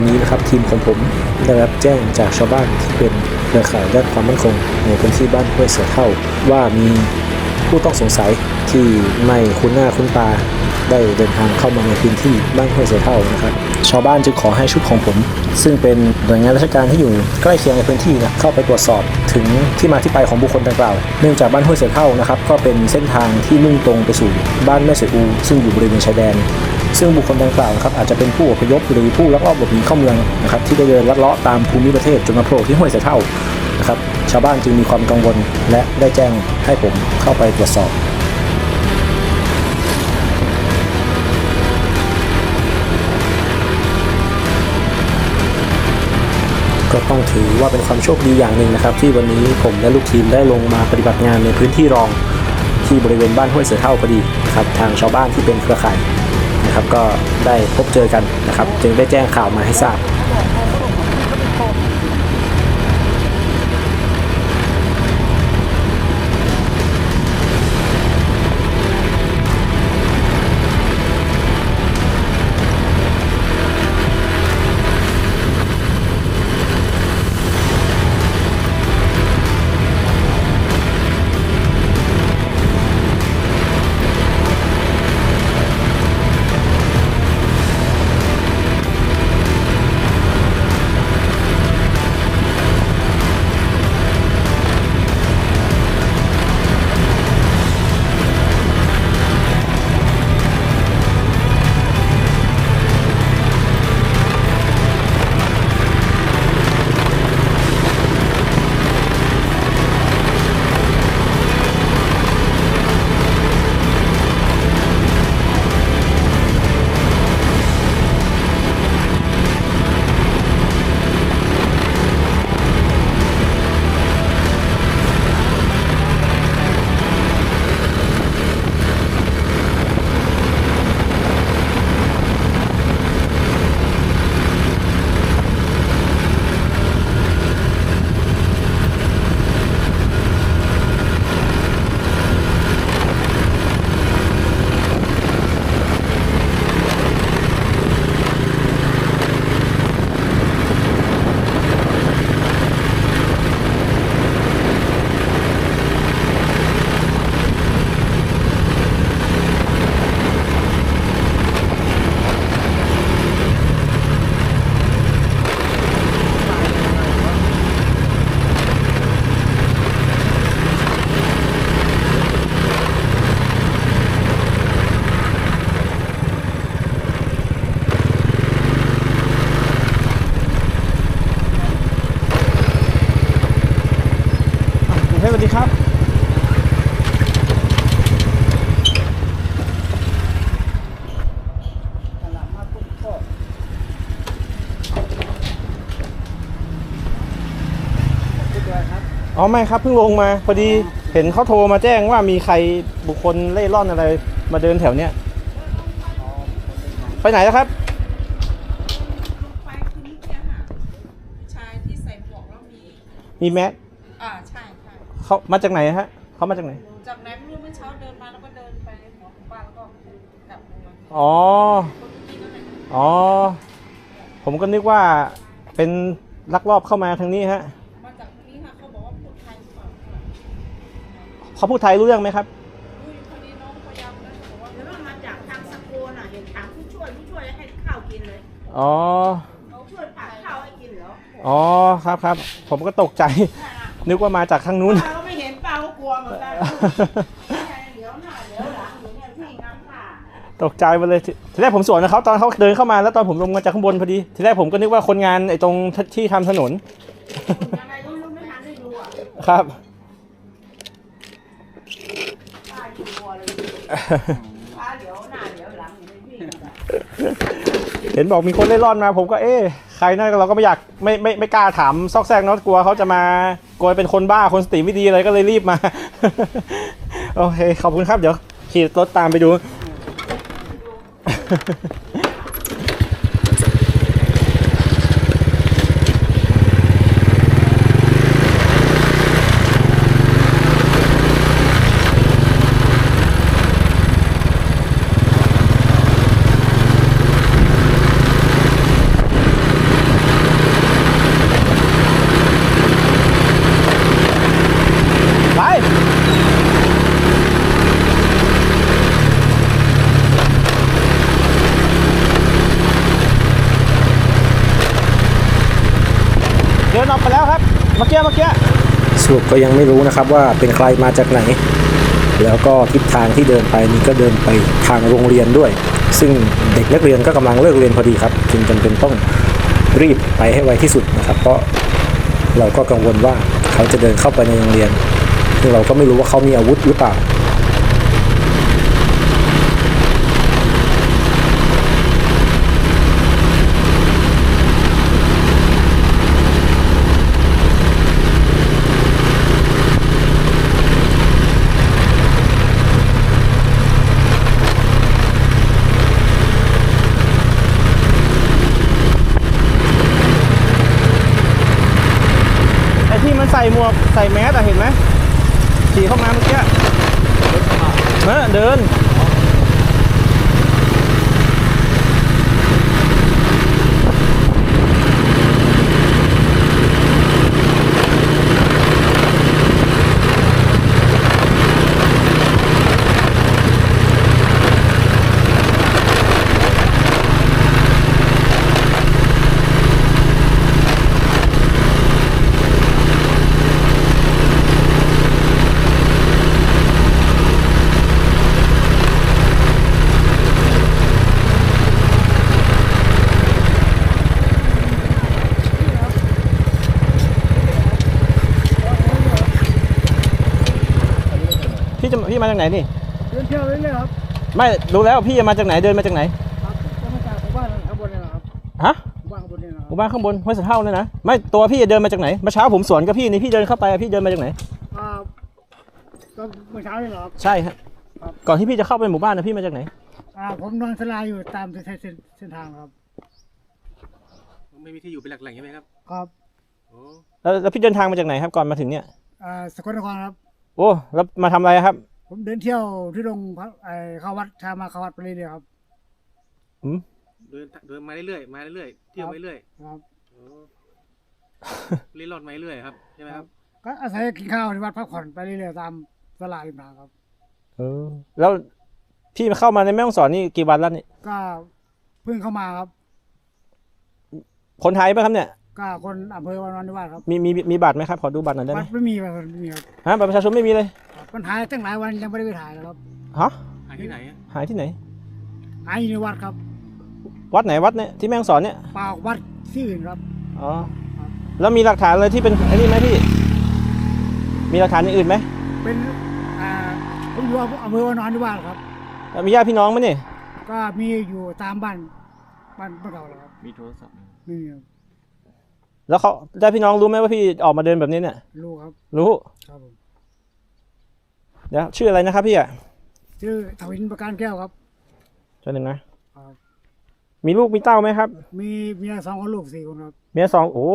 วันนี้นะครับทีมของผมได้รับแจ้งจากชาวบ้านที่เป็นเครือข่ายด้านความมั่นคงในพื้นที่บ้านห้วยเสือเท่า ว่ามีผู้ต้องสงสัยที่ไม่คุ้นหน้าคุ้นตาได้เดินทางเข้ามาในพื้นที่บ้านห้วยเสือเท่านะครับ ชาวบ้านจึงขอให้ชุดของผม ซึ่งเป็นหน่วยงานราชการที่อยู่ใกล้เคียงในพื้นที่นะเข้าไปตรวจสอบถึงที่มาที่ไปของบุคคลดังกล่าว เนื่องจากบ้านห้วยเสือเท่านะครับก็เป็นเส้นทางที่มุ่งตรงไปสู่บ้านแม่เสืออูซึ่งอยู่บริเวณชายแดน ซึ่งบุคคลดังกล่าวนะครับอาจจะเป็นผู้อพยพหรือผู้ลักลอบหลบหนีเข้าเมืองนะครับที่ได้เดินลัดเลาะตามภูมิประเทศจนมาโผล่ที่ห้วยเสือเท่านะครับชาวบ้านจึงมีความกังวลและได้แจ้งให้ผมเข้าไปตรวจสอบก็ต้องถือว่าเป็นความโชคดีอย่างหนึ่งนะครับ ที่วันนี้ผมและลูกทีมได้ลงมาปฏิบัติงานในพื้นที่รองที่บริเวณบ้านห้วยเสือเท่าพอดีนะครับทางชาวบ้านที่เป็นเครือข่าย นะครับก็ได้พบเจอกันนะครับ จึงได้แจ้งข่าวมาให้ทราบ อ๋อไม่ครับเพิ่งลงมาพอดีเห็นเขาโทรมาแจ้งว่ามีใครบุคคลเล่ร่อนอะไร มาเดินแถวเนี้ยไปไหนแล้วครับ ไปคือเมื่อกี้ค่ะชายที่ใส่หมวกแล้วมี มีแมสอ่าใช่ใช่เขามาจากไหนฮะเขามาจากไหน จากนั้นเมื่อเมื่อเช้าเดินมาแล้วก็เดินไปหัวของบ้านแล้วก็กลับลงมาอ๋อ คนเมื่อกี้นั่นแหละอ๋อ ผมก็นึกว่าเป็นลักลอบเข้ามาทางนี้ฮะ เขาพูดไทยรู้เรื่องไหมครับ อุ้ยพอดีน้องพยายามนะเขาบอกว่าเดี๋ยวเรามาจากทางสกลน่ะเห็นถามผู้ช่วยผู้ช่วยให้ข้าวกินเลยอ๋อ เขาช่วยผัดข้าวให้กินเหรออ๋อ ครับครับ ผมก็ตกใจ นึกว่ามาจากทางนู้น ป้า ก็ไม่เห็นป้าก็กลัวเหมือนกันเดี๋ยวหน้าเดี๋ยวหลังอยู่เนี่ยพี่งามค่ะตกใจไปเลยทีทีแรกผมสวนนะเขาตอนเขาเดินเข้ามาแล้วตอนผมลงมาจากข้างบนพอดี ทีแรกผมก็นึกว่าคนงานไอ้ตรงที่ทำถนน ยังไงก็ไม่ทันได้ดูอะครับ ป้าอยู่กลัว เดี๋ยวหน้าเดี๋ยวหลังวิ่งเห็นบอกมีคนเล่ร่อนมา ผมก็เอ๊ะใครนั่นเราก็ไม่อยากไม่ไม่ไม่กล้าถามซอกแซกเนาะกลัวเขาจะมากลัวเป็นคนบ้าคนสติไม่ดีอะไรก็เลยรีบมา โอเค ขอบคุณครับเดี๋ยวขี่รถตามไปดู เมื่อกี้สรุปก็ยังไม่รู้นะครับว่าเป็นใครมาจากไหน แล้วก็ทิศทางที่เดินไปนี่ก็เดินไปทางโรงเรียนด้วย ซึ่งเด็กนักเรียนก็กำลังเลิกเรียนพอดีครับจึงจาเป็นต้องรีบไปให้ไวที่สุดนะครับ เพราะเราก็กังวลว่าเขาจะเดินเข้าไปในโรงเรียนซึ่งเราก็ไม่รู้ว่าเขามีอาวุธหรือเปล่า ไอ้ที่มันใส่หมวก ใส่แมสอะเห็นไหมขี่เข้ามาเมื่อกี้เออเดิน พี่จะพี่ มาจากไหนนี่ เดินเที่ยวเรื่อยๆครับ ไม่รู้แล้วพี่จะมาจากไหนเดินมาจากไหน ครับจะมาจากหมู่บ้านข้างบนนี่นะครับ ฮะหมู่บ้านข้างบนนี่นะคหรับมู่บ้านข้างบนห้วยสะเท่าเนี่ยนะ ไม่ตัวพี่เดินมาจากไหนเมื่อเช้าผมสวนกับพี่นี่พี่เดินเข้าไปอะพี่เดินมาจากไหน อ่าก็เมื่อเช้านี่เหรอครับ ใช่ฮะก่อนที่พี่จะเข้าไปหมู่บ้านนะพี่มาจากไหน อ่าผมนอนสลายอยู่ตามเส้นเส้นเส้นทางครับ ไม่มีที่อยู่เป็นหลักแหล่งใช่ไหมครับครับ โอ้แล้วแล้วพี่เดินทางมาจากไหนครับก่อนมาถึงเนี่ย อ่าสกลนครครับ โอ้แล้วมาทำอะไรครับ ผมเดินเที่ยวที่โรงพระไอ้เข้าวัดชามาเข้าวัดไปเรื่อยๆครับ เดินเดินมาเรื่อยๆมาเรื่อยๆเที่ยวไปเรื่อยครับ โอ้เล่นรอดมาเรื่อยๆครับใช่ไหมครับ ก็อาศัยกินข้าวที่วัดพักผ่อนไปเรื่อยๆตามตลาดริมทางครับ เออ แล้วพี่เข้ามาในแม่ฮ่องสอนนี่กี่วันแล้วนี่ก็เพิ่งเข้ามาครับ คนไทยป่ะครับเนี่ย ก็คนอำเภอวันวันนิวาสครับมีมีมีบัตรไหมครับขอดูบัตรหน่อยได้ไหวัมดไม่มีครับไม่มีครับฮะบัตรประชาชนไม่มีเลย ปัญหาตั้งหลายวันยังไม่ได้ไปถ่ายนะครับ ฮะหาที่ไหนอะหายที่ไหน หายอยู่ในวัดครับวัดไหนวัดเนี่ยที่แม่ฮ่องสอนเนี่ยเปล่าวัดที่อื่นครับ อ๋อแล้วมีหลักฐานอะไรที่เป็นไอ้นี่ไหมพี่ มีหลักฐานอย่างอื่นไหมเป็นอ่าผมอยู่อำเภอวานอนที่บ้านครับแล้วมีญาติพี่น้องไหมนี่ก็มีอยู่ตามบ้านบ้านบ้านเราแหละครับมีโทรศัพท์นี่ครับแล้วเขาญาติพี่น้องรู้ไหมว่าพี่ออกมาเดินแบบนี้เนี่ยลูกครับ รู้ครับผม เดี๋ยวชื่ออะไรนะครับพี่อะชื่อทวินประการแก้วครับจนหนึ่งนะ ครับ มีลูกมีเต้าไหมครับ มีเมียสองคนลูกสี่คนครับ เมียสองโอ้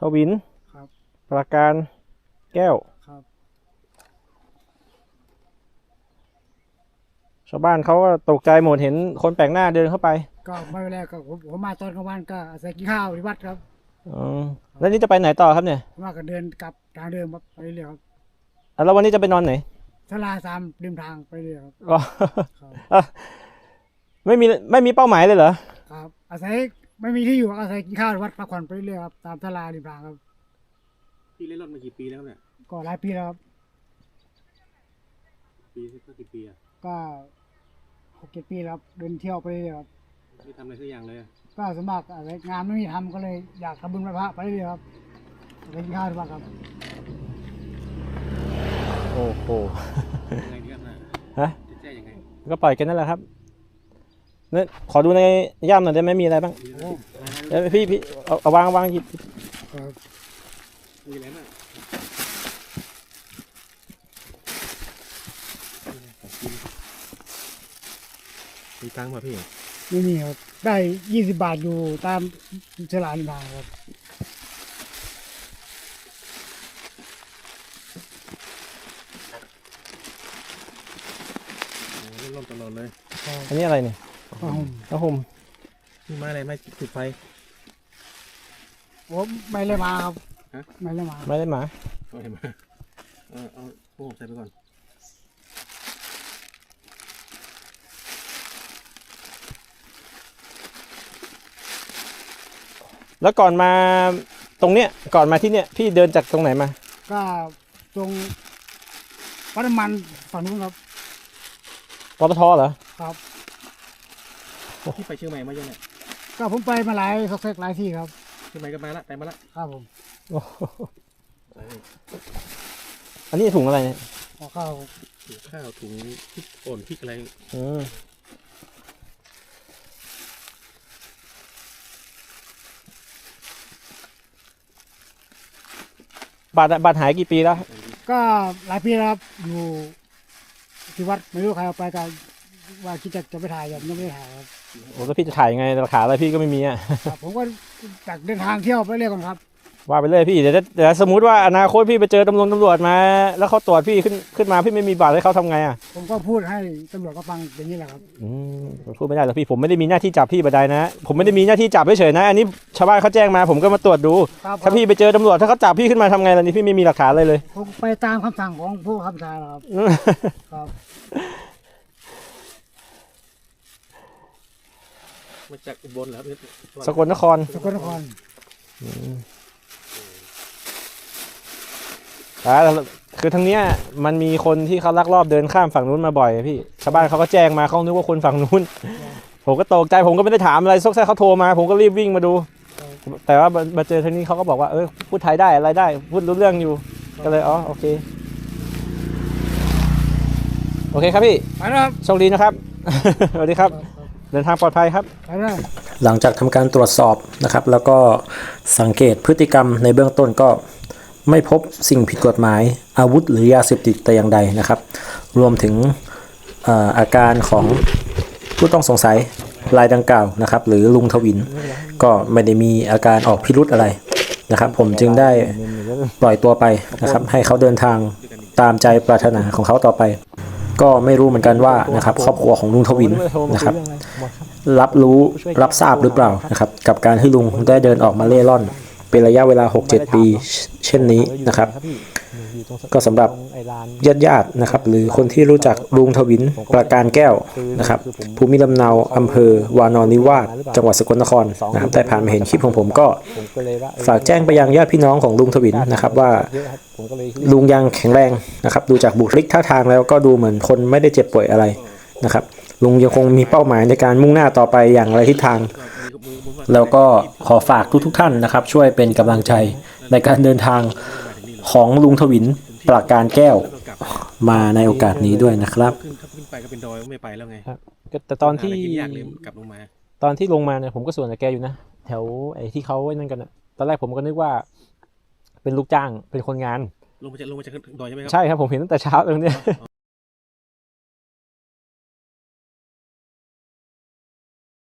ทวินครับ ประการแก้วครับ ชาวบ้านเขาก็ตกใจหมดเห็นคนแปลกหน้าเดินเข้าไปก็ไม่เป็นไรก็ผมผมมาตอนกลางวันก็อาศัยกินข้าวที่วัดครับ อ๋อแล้วนี่จะไปไหนต่อครับเนี่ย ผมว่าก็เดินกลับทางเดิมครับไปเรื่อยๆครับ อะแล้ววันนี้จะไปนอนไหนสลาสามริมทางไปเรื่อยๆครับอ๋อครับอะไม่มีไม่มีเป้าหมายเลยเหรอครับ อาศัยไม่มีที่อยู่ก็อาศัยกินข้าวที่วัดพักผ่อนไปเรื่อยๆครับตามสลาริมทางครับ พี่เล่นรอดมากี่ปีแล้วครับเนี่ยก็หลายปีแล้วครับปีสักกี่ปีอะก็หกเจ็ดปีแล้วครับเดินเที่ยวไปเรื่อยๆครับไม่ทำอะไรสักอย่างเลยอะก็สวนมัครอะไรงานไม่มีทำก็เลยอยากทำบุญไหว้พระไปเรื่อยๆครับไปกินข้าวที่บ้านครับ โอ้โหยังไงดีครับน่ะฮะจะแจ้ยังไงก็ปล่อยกันนั่นแหละครับเนี่ยขอดูในย่ามหน่อยได้ไหมมีอะไรบ้างมีอะไรบ้างเดี๋ยวพี่พี่เอาเอาวางวางหยิบมีอะไรบ้างมีตังค์ป่ะพี่ไม่มีครับ ได้ยี่สิบบาทอยู่ตามเชลาริมทางครับ โอ้เล่นรอดตลอดเลย อันนี้อะไรเนี่ยผ้าห่มผ้าห่มนี่ไม้อะไรไม้จุดไฟโอ้ไม่เลยมาครับฮะไม่เลยมาไม่ได้หมาเอาอะไรมาเอาเอาพวกผมใส่ไปก่อนแล้วก่อนมาตรงเนี้ยก่อนมาที่เนี่ยพี่เดินจากตรงไหนมา ก็ตรงวัดน้ำมันฝั่งนู้นครับปตทเหรอครับ ที่ไปเชียงใหม่มายังไงก็ผมไปมาหลายสักหลายที่ครับเชียงใหม่ก็มาละไปมาละครับผมโอ้โหอันนี้ถุงอะไรเนี่ยขอข้าวถุงข้าวถุงพริกป่นพริกอะไรอืมบาทบาทหายกี่ปีแล้ว ก็หลายปีแล้วครับอยู่ที่วัดไม่รู้ใครเอาไปก็ ว่าคิดจะจะไปถ่ายยังไม่ได้ถ่ายครับ โอ้แล้วพี่จะถ่ายยังไงราคาอะไรพี่ก็ไม่มีอะ ครับ ผมก็จากเดินทางเที่ยวไปเรื่อยก่อนครับ ว่าไปเลยพี่เดี๋ยวเดี๋ยวสมมติว่าอนาคตพี่ไปเจอตำรวจตำรวจมา แล้วเขาตรวจพี่ขึ้นขึ้นมาพี่ไม่มีบัตรให้เขาทำไงอะผมก็พูดให้ตำรวจก็ฟังอย่างนี้แหละครับ อืมผมพูดไม่ได้หรอกพี่ผมไม่ได้มีหน้าที่จับพี่บันไดนะ ผมไม่ได้มีหน้าที่จับเฉยๆนะ อันนี้ชาวบ้านเขาแจ้งมาผมก็มาตรวจดู ครับถ้าพี่ไปเจอตำรวจถ้าเขาจับพี่ขึ้นมาทำไงล่ะนี่พี่ไม่มีหลักฐานอะไรเลย ผมไปตามคำสั่งของผู้ขับชาครับ ครับ มาจากอุบลเหรอครับสกลนครสกลนครอ่าคือทางเนี้ยมันมีคนที่เขาลักลอบเดินข้ามฝั่งนู้นมาบ่อยพี่ชาวบ้านเขาก็แจ้งมาเขานึกว่าคนฝั่งนู้น ผมก็ตกใจผมก็ไม่ได้ถามอะไรซกแซกเขาโทรมา ผมก็รีบวิ่งมาดู แต่ว่ามามาเจอทางนี้เขาก็บอกว่าเออพูดไทยได้อะไรได้พูดรู้เรื่องอยู่ก็เลยอ๋อโอเคโอเคครับพี่ไปแล้วครับโชคดีนะครับ สวัสดีครับ เดินทางปลอดภัยครับ หลังจากทำการตรวจสอบนะครับ แล้วก็สังเกตพฤติกรรมในเบื้องต้นก็ไม่พบสิ่งผิดกฎหมาย อาวุธหรือยาเสพติดแต่อย่างใดนะครับ รวมถึงเอ่ออาการของผู้ต้องสงสัยรายดังกล่าวนะครับ หรือลุงทวิน ก็ไม่ได้มีอาการออกพิรุธอะไรนะครับ ผมจึงได้ปล่อยตัวไปนะครับ ให้เขาเดินทางตามใจปรารถนาของเขาต่อไป ก็ไม่รู้เหมือนกันว่านะครับครอบครัวของลุงทวินนะครับ รับรู้รับทราบหรือเปล่านะครับ กับการที่ลุงได้เดินออกมาเล่ร่อน เป็นระยะเวลา 6-7 ปี เช่นนี้นะครับ ก็สำหรับญาติญาติๆนะครับ หรือคนที่รู้จักลุงทวินประการแก้วนะครับ ภูมิลำเนาอำเภอ วานอนนิวาสจังหวัดสกลนครนะครับได้ผ่านมาเห็นคลิปของผมก็ ฝากแจ้งไปยังญาติพี่น้องของลุงทวินนะครับว่าลุงยังแข็งแรงนะครับ ดูจากบุคลิกท่าทางแล้วก็ดูเหมือนคนไม่ได้เจ็บป่วยอะไรนะครับลุงยังคงมีเป้าหมายในการมุ่งหน้าต่อไปอย่างไรทิศทาง แล้วก็ขอฝากทุกๆทท่านนะครับ ช่วยเป็นกำลังใจในการเดินทาง ของลุงทวินประการแก้ว มาในโอกาสนี้ด้วยนะครับขึ้นถ้าขึ้นไปก็เป็นดอยไม่ไปแล้วไงแต่ตอนที่หาะไรกินยากเลยกลับลงมา ตอนที่ลงมาเนี่ยผมก็สวนกับแกอยู่นะแถวไอ้ที่เขาไอ้นั่นกันนะตอนแรกผมก็นึกว่า เป็นลูกจ้างเป็นคนงานลงมาจากลงมาจากดอยใช่ไหมครัใช่ครับผมเห็นตั้งแต่เช้าตรงเนี้ย